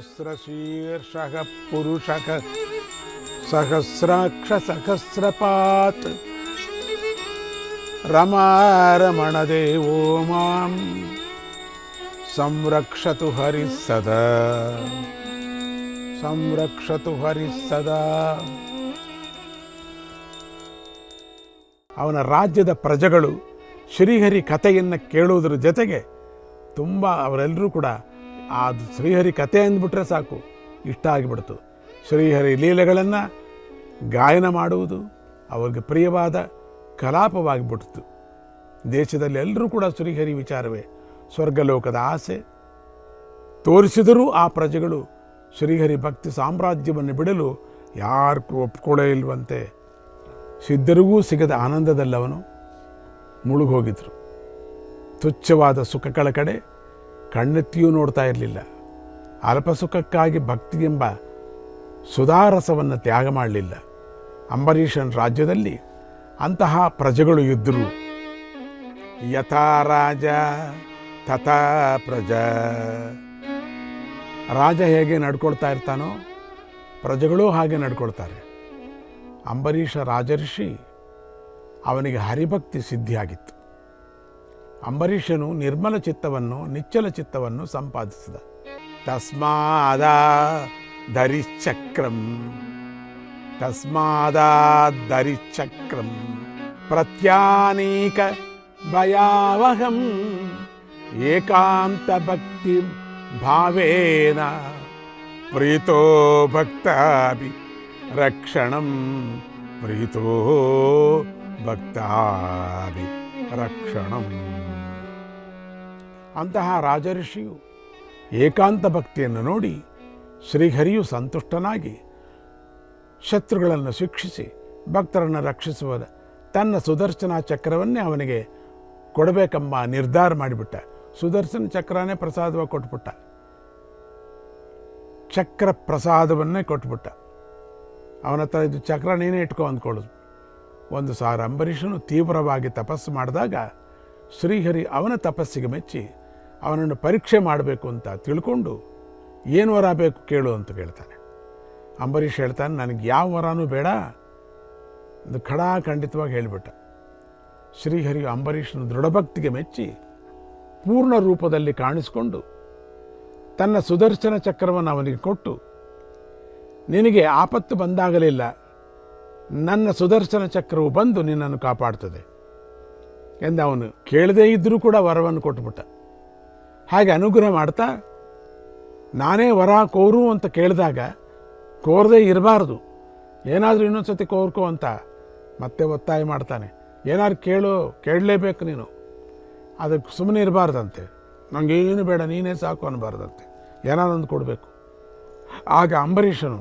सहस्रशीर्षः पुरुषः सहस्राक्षसहस्रपात् रमारमणदेवो मां संरक्षतु हरिः सदा ಸಂರಕ್ಷತು ಹರಿಃ ಸದಾ ಅವನ ರಾಜ್ಯದ ಪ್ರಜೆಗಳು ಶ್ರೀಹರಿ ಕಥೆಯನ್ನು ಕೇಳುವುದರ ಜೊತೆಗೆ ತುಂಬ ಅವರೆಲ್ಲರೂ ಕೂಡ ಆ ಶ್ರೀಹರಿ ಕಥೆ ಅಂದ್ಬಿಟ್ರೆ ಸಾಕು. ಇಷ್ಟ ಆಗಿಬಿಡ್ತು. ಶ್ರೀಹರಿ ಲೀಲೆಗಳನ್ನು ಗಾಯನ ಮಾಡುವುದು ಅವರಿಗೆ ಪ್ರಿಯವಾದ ಕಲಾಪವಾಗಿಬಿಡ್ತು. ದೇಶದಲ್ಲಿ ಎಲ್ಲರೂ ಕೂಡ ಶ್ರೀಹರಿ ವಿಚಾರವೇ ಸ್ವರ್ಗಲೋಕದ ಆಸೆ. ತೋರಿಸಿದರೂ ಆ ಪ್ರಜೆಗಳು ಶ್ರೀಹರಿ ಭಕ್ತಿ ಸಾಮ್ರಾಜ್ಯವನ್ನು ಬಿಡಲು ಯಾರು ಒಪ್ಕೊಳ್ಳೇ ಇಲ್ವಂತೆ. ಸಿದ್ಧರಿಗೂ ಸಿಗದ ಆನಂದದಲ್ಲವನು ಮುಳುಗೋಗಿದ್ರು. ತುಚ್ಛವಾದ ಸುಖಗಳ ಕಡೆ ಕಣ್ಣೆತ್ತಿಯೂ ನೋಡ್ತಾ ಇರಲಿಲ್ಲ. ಅಲ್ಪಸುಖಕ್ಕಾಗಿ ಭಕ್ತಿ ಎಂಬ ಸುಧಾರಸವನ್ನು ತ್ಯಾಗ ಮಾಡಲಿಲ್ಲ. ಅಂಬರೀಷನ್ ರಾಜ್ಯದಲ್ಲಿ ಅಂತಹ ಪ್ರಜೆಗಳು ಇದ್ದರು ಯಥಾ ರಾಜ, ತಥಾ ಪ್ರಜಾ. ರಾಜ ಹೇಗೆ ನಡ್ಕೊಳ್ತಾ ಇರ್ತಾನೋ ಪ್ರಜೆಗಳೂ ಹಾಗೆ ನಡ್ಕೊಳ್ತಾರೆ. ಅಂಬರೀಷ ರಾಜರ್ಷಿ ಅವನಿಗೆ ಹರಿಭಕ್ತಿ ಸಿದ್ಧಿಯಾಗಿತ್ತು. ಅಂಬರೀಷನು ನಿರ್ಮಲ ಚಿತ್ತವನ್ನು ನಿಚ್ಚಲ ಚಿತ್ತವನ್ನು ಸಂಪಾದಿಸಿದ ತಸ್ಮಾದ ಧರಿಶ್ಚಕ್ರಂ ತಸ್ಮಾದ ಧರಿಶ್ಚಕ್ರಂ ಪ್ರತ್ಯಾನೀಕ ಭಯಾವಹಂ ಏಕಾಂತ ಭಕ್ತಿ ಭಾವೇನ ಪ್ರೀತೋ ಭಕ್ತಾಭಿ ರಕ್ಷಣಂ ಪ್ರೀತೋ ಭಕ್ತಾಭಿ ರಕ್ಷಣಂ ಅಂತಹ ರಾಜಋಷಿಯು ಏಕಾಂತ ಭಕ್ತಿಯನ್ನು ನೋಡಿ ಶ್ರೀಹರಿಯು ಸಂತುಷ್ಟನಾಗಿ ಶತ್ರುಗಳನ್ನು ಶಿಕ್ಷಿಸಿ ಭಕ್ತರನ್ನು ರಕ್ಷಿಸುವ ತನ್ನ ಸುದರ್ಶನ ಚಕ್ರವನ್ನೇ ಅವನಿಗೆ ಕೊಡಬೇಕೆಂಬ ನಿರ್ಧಾರ ಮಾಡಿಬಿಟ್ಟ. ಸುದರ್ಶನ ಚಕ್ರನೇ ಪ್ರಸಾದವಾಗಿ ಕೊಟ್ಬಿಟ್ಟ. ಚಕ್ರ ಪ್ರಸಾದವನ್ನೇ ಕೊಟ್ಬಿಟ್ಟ. ಅವನ ಹತ್ರ ಇದು ಚಕ್ರ ನೀನೇ ಇಟ್ಕೊ ಅಂದ್ಕೊಳ್ಳೋದು. ಒಂದು ಸಾರ ಅಂಬರೀಷನು ತೀವ್ರವಾಗಿ ತಪಸ್ಸು ಮಾಡಿದಾಗ ಶ್ರೀಹರಿ ಅವನ ತಪಸ್ಸಿಗೆ ಮೆಚ್ಚಿ ಅವನನ್ನು ಪರೀಕ್ಷೆ ಮಾಡಬೇಕು ಅಂತ ತಿಳ್ಕೊಂಡು ಏನು ವರ ಬೇಕು ಕೇಳು ಅಂತ ಕೇಳ್ತಾನೆ. ಅಂಬರೀಷ್ ಹೇಳ್ತಾನೆ, ನನಗೆ ಯಾವ ವರನೂ ಬೇಡ. ಅಂದು ಖಡಾ ಖಂಡಿತವಾಗಿ ಹೇಳಿಬಿಟ್ಟ. ಶ್ರೀಹರಿಯು ಅಂಬರೀಷನ ದೃಢಭಕ್ತಿಗೆ ಮೆಚ್ಚಿ ಪೂರ್ಣ ರೂಪದಲ್ಲಿ ಕಾಣಿಸಿಕೊಂಡು ತನ್ನ ಸುದರ್ಶನ ಚಕ್ರವನ್ನು ಅವನಿಗೆ ಕೊಟ್ಟು, ನಿನಗೆ ಆಪತ್ತು ಬಂದಾಗಲಿಲ್ಲ. ನನ್ನ ಸುದರ್ಶನ ಚಕ್ರವು ಬಂದು ನಿನ್ನನ್ನು ಕಾಪಾಡ್ತದೆ. ಎಂದು ಅವನು ಕೇಳದೇ ಇದ್ದರೂ ಕೂಡ ವರವನ್ನು ಕೊಟ್ಬಿಟ್ಟ. ಹಾಗೆ ಅನುಗ್ರಹ ಮಾಡ್ತಾ, ನಾನೇ ವರ ಕೋರು ಅಂತ ಕೇಳಿದಾಗ ಕೋರದೆ ಇರಬಾರ್ದು. ಏನಾದರೂ ಇನ್ನೊಂದು ಸತಿ ಕೋರ್ಕೋ ಅಂತ ಮತ್ತೆ ಒತ್ತಾಯ ಮಾಡ್ತಾನೆ. ಏನಾದ್ರು ಕೇಳು, ಕೇಳಲೇಬೇಕು ನೀನು. ಅದಕ್ಕೆ ಸುಮ್ಮನೆ ಇರಬಾರ್ದಂತೆ. ನನಗೇನು ಬೇಡ, ನೀನೇ ಸಾಕು ಅನ್ನಬಾರ್ದಂತೆ ಏನಾದೊಂದು ಕೊಡಬೇಕು. ಆಗ ಅಂಬರೀಷನು,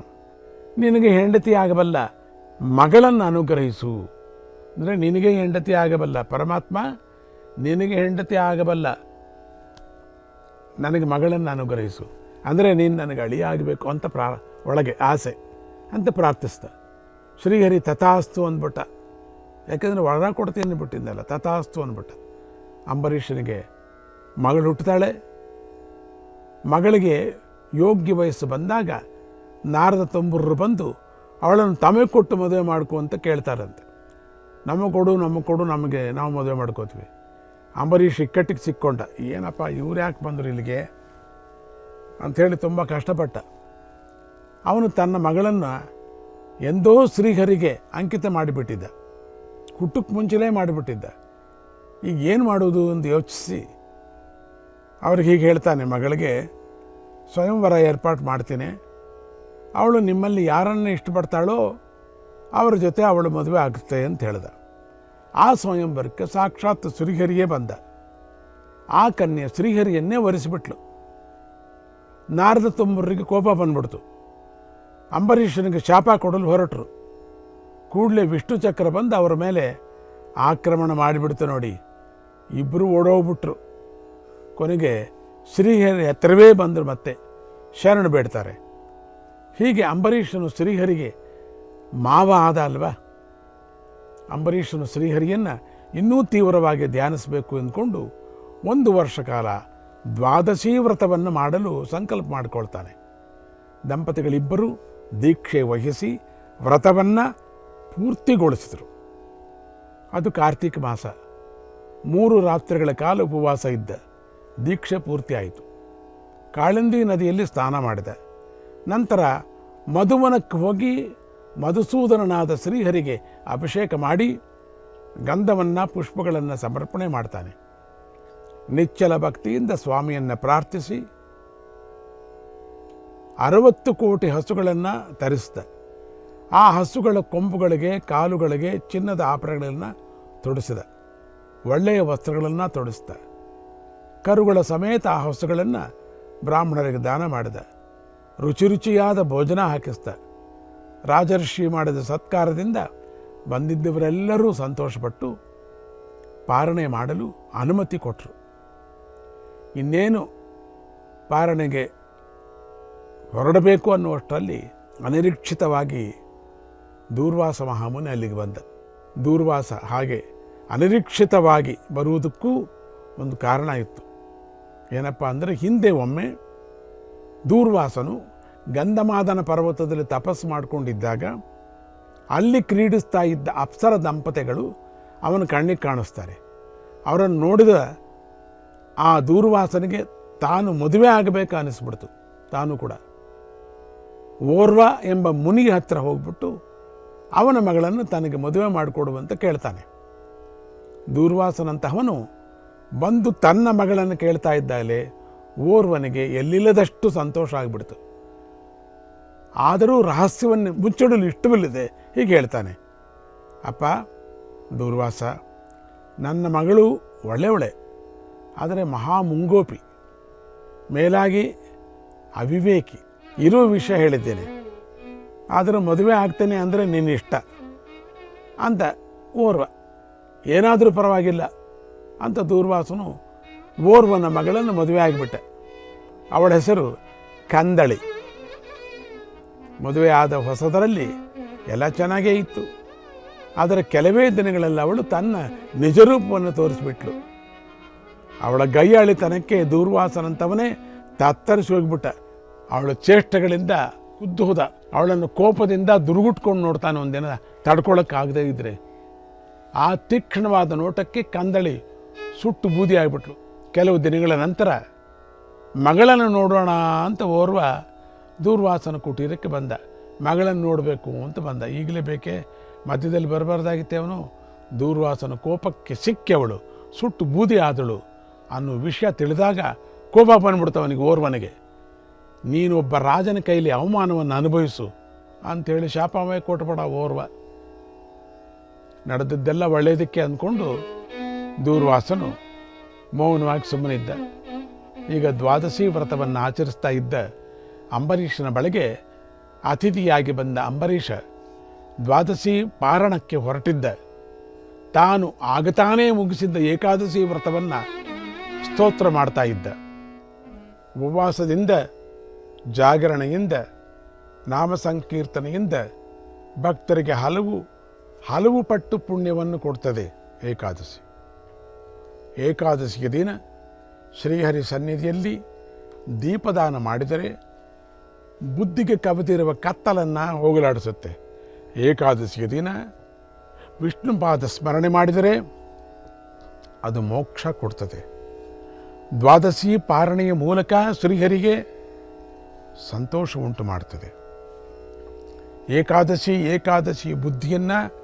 ನಿನಗೆ ಹೆಂಡತಿ ಆಗಬಲ್ಲ, ಮಗಳನ್ನು ಅನುಗ್ರಹಿಸು. ಅಂದರೆ ನಿನಗೆ ಹೆಂಡತಿ ಆಗಬಲ್ಲ, ಪರಮಾತ್ಮ ನಿನಗೆ ಹೆಂಡತಿ ಆಗಬಲ್ಲ ನನಗೆ ಮಗಳನ್ನು ಅನುಗ್ರಹಿಸು. ಅಂದರೆ ನೀನು ನನಗೆ ಅಳಿಯ ಆಗಬೇಕು ಅಂತ ಪ್ರಾ, ಒಳಗೆ ಆಸೆ ಅಂತ ಪ್ರಾರ್ಥಿಸ್ದ ಶ್ರೀಹರಿ ತಥಾಸ್ತು ಅಂದ್ಬಿಟ್ಟ. ಯಾಕೆಂದರೆ ವರ ಕೊಡ್ತೀನಿ ಬಿಟ್ಟಿದ್ದಲ್ಲ ತಥಾಸ್ತು ಅಂದ್ಬಿಟ್ಟ. ಅಂಬರೀಷನಿಗೆ ಮಗಳು ಹುಟ್ಟುತ್ತಾಳೆ. ಮಗಳಿಗೆ ಯೋಗ್ಯ ವಯಸ್ಸು ಬಂದಾಗ ನಾರದ ತಂಬುರರು ಬಂದು ಅವಳನ್ನು ತಮಗೆ ಕೊಟ್ಟು ಮದುವೆ ಮಾಡ್ಕೊ ಅಂತ ಕೇಳ್ತಾರಂತೆ. ನಮಗೆ ಕೊಡು ನಮಗೆ ಕೊಡು, ನಮಗೆ ನಾವು ಮದುವೆ ಮಾಡ್ಕೋತೀವಿ. ಅಂಬರೀಷ್ ಇಕ್ಕಟ್ಟಿಗೆ ಸಿಕ್ಕೊಂಡ. ಏನಪ್ಪ, ಇವ್ರು ಯಾಕೆ ಬಂದರು ಇಲ್ಲಿಗೆ? ಅಂಥೇಳಿ ತುಂಬ ಕಷ್ಟಪಟ್ಟ. ಅವನು ತನ್ನ ಮಗಳನ್ನು ಎಂದೋ ಶ್ರೀಹರಿಗೆ ಅಂಕಿತ ಮಾಡಿಬಿಟ್ಟಿದ್ದ. ಹುಟ್ಟಕ್ಕೆ ಮುಂಚೆಲೇ ಮಾಡಿಬಿಟ್ಟಿದ್ದ. ಈಗ ಏನು ಮಾಡೋದು ಅಂತ ಯೋಚಿಸಿ ಅವ್ರಿಗೆ ಹೀಗೆ ಹೇಳ್ತಾನೆ, ಮಗಳಿಗೆ ಸ್ವಯಂವರ ಏರ್ಪಾಟ್ ಮಾಡ್ತೀನಿ. ಅವಳು ನಿಮ್ಮಲ್ಲಿ ಯಾರನ್ನು ಇಷ್ಟಪಡ್ತಾಳೋ ಅವರ ಜೊತೆ ಅವಳು ಮದುವೆ ಆಗುತ್ತೆ ಅಂತ ಹೇಳ್ದ. ಆ ಸ್ವಯಂವರಕ್ಕೆ ಸಾಕ್ಷಾತ್ ಶ್ರೀಹರಿಯೇ ಬಂದ. ಆ ಕನ್ಯೆ ಶ್ರೀಹರಿಯನ್ನೇ ಒರೆಸಿಬಿಟ್ಲು ನಾರದ ತುಂಬರಿಗೆ ಕೋಪ ಬಂದ್ಬಿಡ್ತು. ಅಂಬರೀಷನಿಗೆ ಶಾಪ ಕೊಡಲು ಹೊರಟರು. ಕೂಡಲೇ ವಿಷ್ಣು ಚಕ್ರ ಬಂದು ಅವರ ಮೇಲೆ ಆಕ್ರಮಣ ಮಾಡಿಬಿಡ್ತು ನೋಡಿ. ಇಬ್ಬರು ಓಡೋಗ್ಬಿಟ್ರು. ಕೊನೆಗೆ ಶ್ರೀಹರಿ ಹತ್ತಿರವೇ ಬಂದರು ಮತ್ತೆ ಶರಣು ಬೇಡ್ತಾರೆ. ಹೀಗೆ ಅಂಬರೀಷನು ಶ್ರೀಹರಿಗೆ ಮಾವ ಆದ ಅಲ್ವಾ? ಅಂಬರೀಷನು ಶ್ರೀಹರಿಯನ್ನು ಇನ್ನೂ ತೀವ್ರವಾಗಿ ಧ್ಯಾನಿಸಬೇಕು ಅಂದ್ಕೊಂಡು ಒಂದು ವರ್ಷ ಕಾಲ ದ್ವಾದಶಿ ವ್ರತವನ್ನು ಮಾಡಲು ಸಂಕಲ್ಪ ಮಾಡಿಕೊಳ್ತಾನೆ. ದಂಪತಿಗಳಿಬ್ಬರು ದೀಕ್ಷೆ ವಹಿಸಿ ವ್ರತವನ್ನು ಪೂರ್ತಿಗೊಳಿಸಿದರು. ಅದು ಕಾರ್ತೀಕ ಮಾಸ. ಮೂರು ರಾತ್ರಿಗಳ ಕಾಲ ಉಪವಾಸ ಇದ್ದ. ದೀಕ್ಷೆ ಪೂರ್ತಿಯಾಯಿತು. ಕಾಳಿಂದಿ ನದಿಯಲ್ಲಿ ಸ್ನಾನ ಮಾಡಿದ. ನಂತರ ಮಧುವನಕ್ಕೆ ಹೋಗಿ ಮಧುಸೂದನನಾದ ಶ್ರೀಹರಿಗೆ ಅಭಿಷೇಕ ಮಾಡಿ ಗಂಧವನ್ನು ಪುಷ್ಪಗಳನ್ನು ಸಮರ್ಪಣೆ ಮಾಡ್ತಾನೆ. ನಿಚ್ಚಲ ಭಕ್ತಿಯಿಂದ ಸ್ವಾಮಿಯನ್ನು ಪ್ರಾರ್ಥಿಸಿ ಅರವತ್ತು ಕೋಟಿ ಹಸುಗಳನ್ನು ತರಿಸಿದ ಆ ಹಸುಗಳ ಕೊಂಬುಗಳಿಗೆ, ಕಾಲುಗಳಿಗೆ ಚಿನ್ನದ ಆಭರಣಗಳನ್ನು ತೊಡಿಸಿದ. ಒಳ್ಳೆಯ ವಸ್ತ್ರಗಳನ್ನು ತೊಡಿಸಿದ ಕರುಗಳ ಸಮೇತ ಆ ಹಸುಗಳನ್ನು ಬ್ರಾಹ್ಮಣರಿಗೆ ದಾನ ಮಾಡಿದ. ರುಚಿ ರುಚಿಯಾದ ಭೋಜನ ಹಾಕಿಸ್ದ ರಾಜರ್ಷಿ ಮಾಡಿದ ಸತ್ಕಾರದಿಂದ ಬಂದಿದ್ದವರೆಲ್ಲರೂ ಸಂತೋಷಪಟ್ಟು ಪಾರಣೆ ಮಾಡಲು ಅನುಮತಿ ಕೊಟ್ಟರು ಇನ್ನೇನು ಪಾರಣೆಗೆ ಹೊರಡಬೇಕು ಅನ್ನುವಷ್ಟರಲ್ಲಿ ಅನಿರೀಕ್ಷಿತವಾಗಿ ದೂರ್ವಾಸ ಮಹಾಮುನಿ ಅಲ್ಲಿಗೆ ಬಂದ. ದೂರ್ವಾಸ ಹಾಗೆ ಅನಿರೀಕ್ಷಿತವಾಗಿ ಬರುವುದಕ್ಕೂ ಒಂದು ಕಾರಣ ಇತ್ತು. ಏನಪ್ಪ ಅಂದರೆ ಹಿಂದೆ ಒಮ್ಮೆ ದೂರ್ವಾಸನು ಗಂಧಮಾದನ ಪರ್ವತದಲ್ಲಿ ತಪಸ್ಸು ಮಾಡಿಕೊಂಡಿದ್ದಾಗ ಅಲ್ಲಿ ಕ್ರೀಡಿಸ್ತಾ ಇದ್ದ ಅಪ್ಸರ ದಂಪತಿಗಳು ಅವನ ಕಣ್ಣಿಗೆ ಕಾಣಿಸ್ತಾರೆ. ಅವರನ್ನು ನೋಡಿದ ಆ ದೂರ್ವಾಸನಿಗೆ ತಾನು ಮದುವೆ ಆಗಬೇಕು ಅನ್ನಿಸ್ಬಿಡ್ತು. ತಾನು ಕೂಡ. ಓರ್ವ ಎಂಬ ಮುನಿಗೆ ಹತ್ತಿರ ಹೋಗ್ಬಿಟ್ಟು ಅವನ ಮಗಳನ್ನು ತನಗೆ ಮದುವೆ ಮಾಡಿಕೊಡುವಂತ ಕೇಳ್ತಾನೆ. ದೂರ್ವಾಸನಂತಹವನು ಬಂದು ತನ್ನ ಮಗಳನ್ನು ಕೇಳ್ತಾ ಇದ್ದಾಗಲೇ ಓರ್ವನಿಗೆ ಎಲ್ಲಿಲ್ಲದಷ್ಟು ಸಂತೋಷ ಆಗಿಬಿಡ್ತು. ಆದರೂ ರಹಸ್ಯವನ್ನು ಮುಚ್ಚಿಡಲು ಇಷ್ಟವಿಲ್ಲದೆ ಹೀಗೆ ಹೇಳ್ತಾನೆ, ಅಪ್ಪ, ದೂರ್ವಾಸ, ನನ್ನ ಮಗಳು ಒಳ್ಳೆಯವಳೆ, ಆದರೆ ಮಹಾ ಮುಂಗೋಪಿ, ಮೇಲಾಗಿ ಅವಿವೇಕಿ, ಇರೋ ವಿಷಯ ಹೇಳಿದ್ದೇನೆ, ಆದರೆ ಮದುವೆ ಆಗ್ತೇನೆ ಅಂದರೆ ನಿನ್ನ ಇಷ್ಟ ಅಂತ ಓರ್ವ, ಏನಾದರೂ ಪರವಾಗಿಲ್ಲ, ಅಂತ ದೂರ್ವಾಸನು ಓರ್ವನ ಮಗಳನ್ನು ಮದುವೆ ಆಗಿಬಿಟ್ಟೆ. ಅವಳ ಹೆಸರು ಕಂದಳಿ. ಮದುವೆ ಆದ ಹೊಸದರಲ್ಲಿ ಎಲ್ಲ ಚೆನ್ನಾಗೇ ಇತ್ತು. ಆದರೆ ಕೆಲವೇ ದಿನಗಳಲ್ಲಿ ಅವಳು ತನ್ನ ನಿಜರೂಪವನ್ನು ತೋರಿಸಿಬಿಟ್ಲು. ಅವಳ ಗೈಯಾಳಿತನಕ್ಕೆ ದೂರ್ವಾಸನಂತವನೇ ತತ್ತರಿಸಿ ಹೋಗ್ಬಿಟ್ಟ. ಅವಳ ಚೇಷ್ಟೆಗಳಿಂದ ಕುದ್ದು ಹೋದ. ಅವಳನ್ನು ಕೋಪದಿಂದ ದುರುಗುಟ್ಕೊಂಡು ನೋಡ್ತಾನೆ ಒಂದಿನ. ತಡ್ಕೊಳಕ್ಕಾಗದೇ ಇದ್ರೆ. ಆ ತೀಕ್ಷ್ಣವಾದ ನೋಟಕ್ಕೆ ಕಂದಳಿ ಸುಟ್ಟು ಬೂದಿ ಆಗಿಬಿಟ್ಲು. ಕೆಲವು ದಿನಗಳ ನಂತರ, ಮಗಳನ್ನು ನೋಡೋಣ ಅಂತ ಓರ್ವ ದೂರ್ವಾಸನ ಕುಟೀರಕ್ಕೆ ಬಂದ. ಮಗಳನ್ನು ನೋಡಬೇಕು ಅಂತ ಬಂದ. ಈಗಲೇ ಬೇಕೆ? ಮಧ್ಯದಲ್ಲಿ ಬರಬಾರ್ದಾಗಿತ್ತೆ ಅವನು? ದೂರ್ವಾಸನ ಕೋಪಕ್ಕೆ ಸಿಕ್ಕಿ ಅವಳು ಸುಟ್ಟು ಬೂದಿ ಆದಳು. ಅನ್ನೋ ವಿಷಯ ತಿಳಿದಾಗ ಕೋಪ ಬಂದ್ಬಿಡ್ತು ಅವನಿಗೆ ಓರ್ವನಿಗೆ. ನೀನು ಒಬ್ಬ ರಾಜನ ಕೈಲಿ ಅವಮಾನವನ್ನು ಅನುಭವಿಸು ಅಂಥೇಳಿ ಶಾಪವೇ ಕೊಟ್ಬಿಡ ಓರ್ವ. ನಡೆದದ್ದೆಲ್ಲ ಒಳ್ಳೆಯದಕ್ಕೆ ಅಂದ್ಕೊಂಡು ದೂರ್ವಾಸನು ಮೌನವಾಗಿ ಸುಮ್ಮನಿದ್ದ. ಈಗ ದ್ವಾದಶಿ ವ್ರತವನ್ನು ಆಚರಿಸ್ತಾ ಇದ್ದ. ಅಂಬರೀಷನ ಬಳಿಗೆ ಅತಿಥಿಯಾಗಿ ಬಂದ ಅಂಬರೀಷ ದ್ವಾದಶಿ ಪಾರಣಕ್ಕೆ ಹೊರಟಿದ್ದ. ತಾನು ಆಗತಾನೇ ಮುಗಿಸಿದ್ದ ಏಕಾದಶಿ ವ್ರತವನ್ನು ಸ್ತೋತ್ರ ಮಾಡ್ತಾ ಇದ್ದ. ಉಪವಾಸದಿಂದ, ಜಾಗರಣೆಯಿಂದ ನಾಮ ಸಂಕೀರ್ತನೆಯಿಂದ ಭಕ್ತರಿಗೆ ಹಲವು ಹಲವು ಪಟ್ಟು ಪುಣ್ಯವನ್ನು ಕೊಡ್ತದೆ ಏಕಾದಶಿ. ಏಕಾದಶಿಯ ದಿನ ಶ್ರೀಹರಿ ಸನ್ನಿಧಿಯಲ್ಲಿ ದೀಪದಾನ ಮಾಡಿದರೆ ಬುದ್ಧಿಗೆ ಕವಿದಿರುವ ಕತ್ತಲನ್ನು ಹೋಗಲಾಡಿಸುತ್ತೆ. ಏಕಾದಶಿಯ ದಿನ ವಿಷ್ಣುಪಾದ ಸ್ಮರಣೆ ಮಾಡಿದರೆ ಅದು ಮೋಕ್ಷ ಕೊಡ್ತದೆ. ದ್ವಾದಶಿ ಪಾರಣೆಯ ಮೂಲಕ ಶ್ರೀಹರಿಗೆ ಸಂತೋಷ ಉಂಟು ಮಾಡ್ತದೆ. ಏಕಾದಶಿ ಏಕಾದಶಿ ಬುದ್ಧಿಯನ್ನು,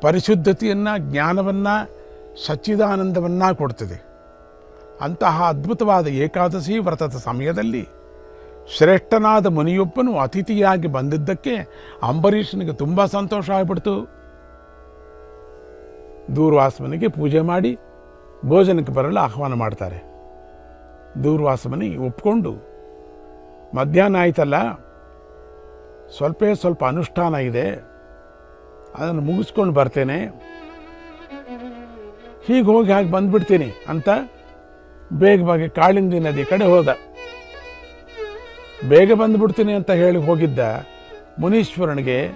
ಪರಿಶುದ್ಧತೆಯನ್ನು, ಜ್ಞಾನವನ್ನು, ಸಚ್ಚಿದಾನಂದವನ್ನು ಕೊಡ್ತದೆ. ಅಂತಹ ಅದ್ಭುತವಾದ ಏಕಾದಶಿ ವ್ರತದ ಸಮಯದಲ್ಲಿ ಶ್ರೇಷ್ಠನಾದ ಮುನಿಯೊಬ್ಬನು ಅತಿಥಿಯಾಗಿ ಬಂದಿದ್ದಕ್ಕೆ ಅಂಬರೀಷನಿಗೆ ತುಂಬ ಸಂತೋಷ ಆಗಿಬಿಡ್ತು. ದೂರ್ವಾಸಮನಿಗೆ ಪೂಜೆ ಮಾಡಿ ಭೋಜನಕ್ಕೆ ಬರಲು ಆಹ್ವಾನ ಮಾಡ್ತಾರೆ. ದೂರ್ವಾಸಮನಿ ಒಪ್ಕೊಂಡು, ಮಧ್ಯಾಹ್ನ ಆಯ್ತಲ್ಲ, ಸ್ವಲ್ಪೇ ಸ್ವಲ್ಪ ಅನುಷ್ಠಾನ ಇದೆ, ಅದನ್ನು ಮುಗಿಸ್ಕೊಂಡು ಬರ್ತೇನೆ. ಹೀಗೆ ಹೋಗಿ ಹಾಗೆ ಬಂದ್ಬಿಡ್ತೀನಿ ಅಂತ ಬೇಗ ಬಾಗಿ ಕಾಳಿಂದಿ ನದಿ ಕಡೆ ಹೋದ. ಬೇಗ ಬಂದ್ಬಿಡ್ತೀನಿ ಅಂತ ಹೇಳಿ ಹೋಗಿದ್ದ ಮುನೀಶ್ವರನಿಗೆ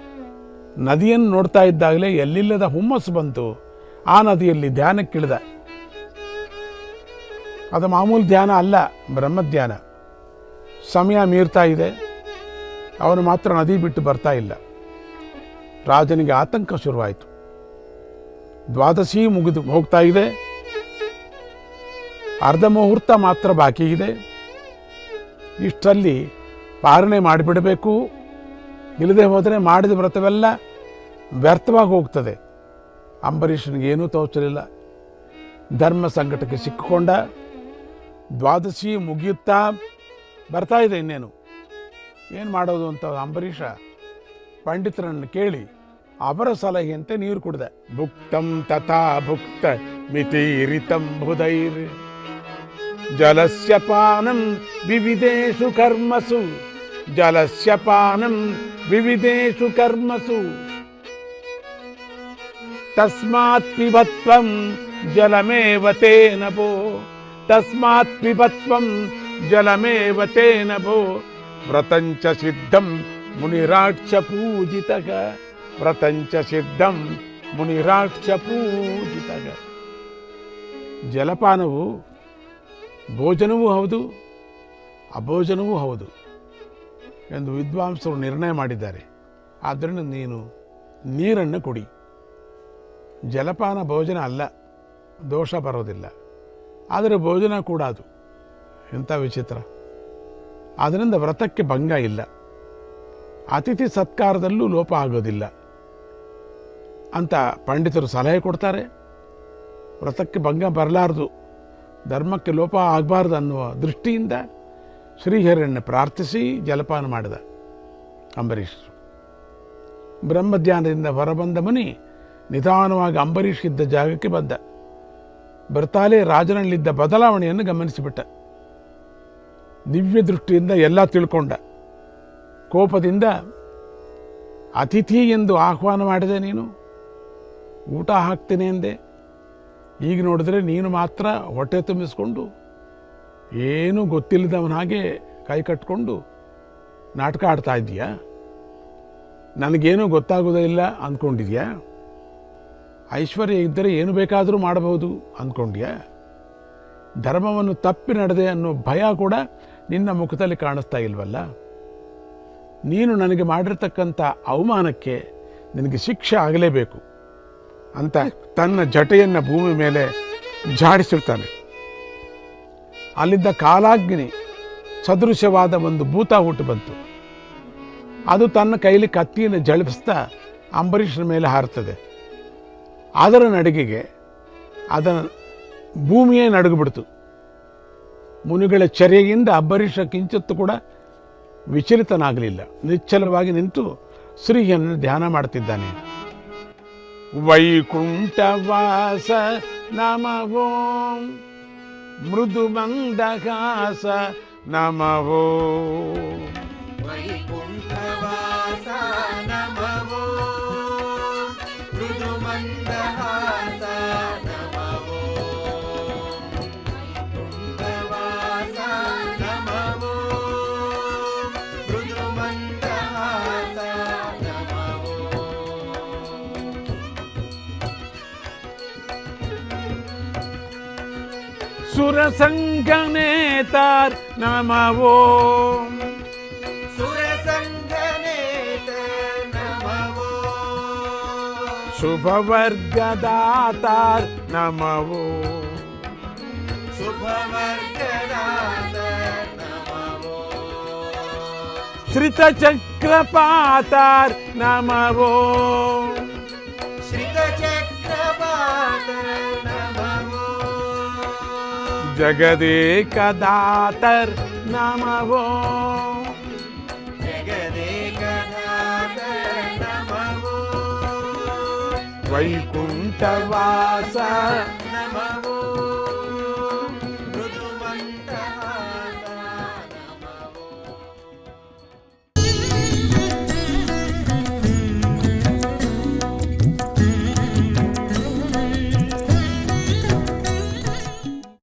ನದಿಯನ್ನು ನೋಡ್ತಾ ಇದ್ದಾಗಲೇ ಎಲ್ಲಿಲ್ಲದ ಹುಮ್ಮಸ್ಸು ಬಂತು. ಆ ನದಿಯಲ್ಲಿ ಧ್ಯಾನಕ್ಕಿಳಿದ. ಅದು ಮಾಮೂಲು ಧ್ಯಾನ ಅಲ್ಲ, ಬ್ರಹ್ಮಧ್ಯಾನ. ಸಮಯ ಮೀರ್ತಾ ಇದೆ. ಅವನು ಮಾತ್ರ ನದಿ ಬಿಟ್ಟು ಬರ್ತಾ ಇಲ್ಲ. ರಾಜನಿಗೆ ಆತಂಕ ಶುರುವಾಯಿತು. ದ್ವಾದಶಿ ಮುಗಿದು ಹೋಗ್ತಾ ಇದೆ. ಅರ್ಧ ಮುಹೂರ್ತ ಮಾತ್ರ ಬಾಕಿ ಇದೆ. ಇಷ್ಟರಲ್ಲಿ ಪಾಲನೆ ಮಾಡಿಬಿಡಬೇಕು. ಇಲ್ಲದೆ ಹೋದರೆ ಮಾಡಿದ ವ್ರತವೆಲ್ಲ ವ್ಯರ್ಥವಾಗಿ ಹೋಗ್ತದೆ. ಅಂಬರೀಷನಿಗೆ ಏನೂ ತೋಚಲಿಲ್ಲ. ಧರ್ಮ ಸಂಕಟಕ್ಕೆ ಸಿಕ್ಕಿಕೊಂಡ ದ್ವಾದಶಿ ಮುಗಿಯುತ್ತಾ ಬರ್ತಾ ಇದೆ ಇನ್ನೇನು? ಏನು ಮಾಡೋದು ಅಂತ ಅಂಬರೀಷ ಪಂಡಿತರನ್ನು ಕೇಳಿ ಅವರ ಸಲಹೆಯಂತೆ ನೀರು ಕುಡಿದೆ. ಭುಕ್ತಂ ತಥಾ ಭುಕ್ತ ಮಿತಿರಿತಂ ಬುಧೈರ್. జలస్య పానం వివిధేషు కర్మసు. జలస్య పానం వివిధేషు కర్మసు. తస్మాత్ పిబత్వం జలమేవ తేన భో. తస్మాత్ పిబత్వం జలమేవ తేన భో. వ్రతం చ సిద్ధం మునిరాక్ష పూజిత. వ్రతం చ సిద్ధం మునిరాక్ష పూజిత. జలపానవు ಭೋಜನವೂ ಹೌದು, ಅಭೋಜನವೂ ಹೌದು ಎಂದು ವಿದ್ವಾಂಸರು ನಿರ್ಣಯ ಮಾಡಿದ್ದಾರೆ. ಆದ್ದರಿಂದ ನೀನು ನೀರನ್ನು ಕುಡಿ. ಜಲಪಾನ ಭೋಜನ ಅಲ್ಲ, ದೋಷ ಬರೋದಿಲ್ಲ. ಆದರೆ ಭೋಜನ ಕೂಡ ಅದು. ಎಂಥ ವಿಚಿತ್ರ. ಅದರಿಂದ ವ್ರತಕ್ಕೆ ಭಂಗ ಇಲ್ಲ. ಅತಿಥಿ ಸತ್ಕಾರದಲ್ಲೂ ಲೋಪ ಆಗೋದಿಲ್ಲ. ಅಂತ ಪಂಡಿತರು ಸಲಹೆ ಕೊಡ್ತಾರೆ. ವ್ರತಕ್ಕೆ ಭಂಗ ಬರಲಾರದು. ಧರ್ಮಕ್ಕೆ ಲೋಪ ಆಗಬಾರ್ದು ಅನ್ನುವ ದೃಷ್ಟಿಯಿಂದ ಶ್ರೀಹರಿಯನ್ನು ಪ್ರಾರ್ಥಿಸಿ ಜಲಪಾನ ಮಾಡಿದ ಅಂಬರೀಷ್ ಬ್ರಹ್ಮಧ್ಯಾನದಿಂದ ಹೊರಬಂದ ಮುನಿ ನಿಧಾನವಾಗಿ ಅಂಬರೀಷ್ ಇದ್ದ ಜಾಗಕ್ಕೆ ಬಂದ. ಬರ್ತಾಲೆ ರಾಜನಲ್ಲಿದ್ದ ಬದಲಾವಣೆಯನ್ನು ಗಮನಿಸಿಬಿಟ್ಟ. ದಿವ್ಯ ದೃಷ್ಟಿಯಿಂದ ಎಲ್ಲ ತಿಳ್ಕೊಂಡ. ಕೋಪದಿಂದ, ಅತಿಥಿ ಎಂದು ಆಹ್ವಾನ ಮಾಡಿದೆ ನೀನು, ಊಟ ಹಾಕ್ತೀನಿ ಎಂದೆ ಈಗ ನೋಡಿದ್ರೆ ನೀನು ಮಾತ್ರ ಹೊಟ್ಟೆ ತುಂಬಿಸ್ಕೊಂಡು ಏನೂ ಗೊತ್ತಿಲ್ಲದವನ ಹಾಗೆ ಕೈ ಕಟ್ಕೊಂಡು ನಾಟಕ ಆಡ್ತಾ ಇದ್ದೀಯಾ? ನನಗೇನೂ ಗೊತ್ತಾಗೋದೇ ಇಲ್ಲ ಅಂದ್ಕೊಂಡಿದ್ಯಾ? ಐಶ್ವರ್ಯ ಇದ್ದರೆ ಏನು ಬೇಕಾದರೂ ಮಾಡಬಹುದು ಅಂದ್ಕೊಂಡ್ಯಾ? ಧರ್ಮವನ್ನು ತಪ್ಪಿ ನಡೆದೆ ಅನ್ನೋ ಭಯ ಕೂಡ ನಿನ್ನ ಮುಖದಲ್ಲಿ ಕಾಣಿಸ್ತಾ ಇಲ್ವಲ್ಲ? ನೀನು ನನಗೆ ಮಾಡಿರ್ತಕ್ಕಂಥ ಅವಮಾನಕ್ಕೆ ನಿನಗೆ ಶಿಕ್ಷೆ ಆಗಲೇಬೇಕು. ಅಂತ ತನ್ನ ಜಟೆಯನ್ನು ಭೂಮಿ ಮೇಲೆ ಜಾಡಿಸಿರ್ತಾನೆ. ಅಲ್ಲಿದ್ದ ಕಾಲಾಗ್ನಿ ಸದೃಶವಾದ ಒಂದು ಭೂತ ಹುಟ್ಟು ಬಂತು. ಅದು ತನ್ನ ಕೈಲಿ ಕತ್ತಿಯನ್ನು ಜಳಿಸ್ತಾ ಅಂಬರೀಷನ ಮೇಲೆ ಹಾರುತ್ತದೆ. ಅದರ ನಡಿಗೆಗೆ ಅದನ್ನು ಭೂಮಿಯೇ ನಡುಗಿಬಿಡ್ತು. ಮುನಿಗಳ ಚರ್ಯೆಯಿಂದ ಅಂಬರೀಷ ಕಿಂಚಿತ್ತು ಕೂಡ ವಿಚಲಿತನಾಗಲಿಲ್ಲ. ನಿಶ್ಚಲವಾಗಿ ನಿಂತು ಶ್ರೀಯನ್ನು ಧ್ಯಾನ ಮಾಡ್ತಿದ್ದಾನೆ. వైకుంఠవాస నమ. ఓం మృదుమందహాస నమ. వైకుంఠవాస నమ. ఓం सुरसङ्गनेतार् नमवो। सुरसङ्गनेत नमवो। शुभवर्गदातार् नमवो। शुभवर्गदातार् नमवो। श्रितचक्रपातार् नमवो। జగదేకదాతర్ నమవో వైకుంఠవాస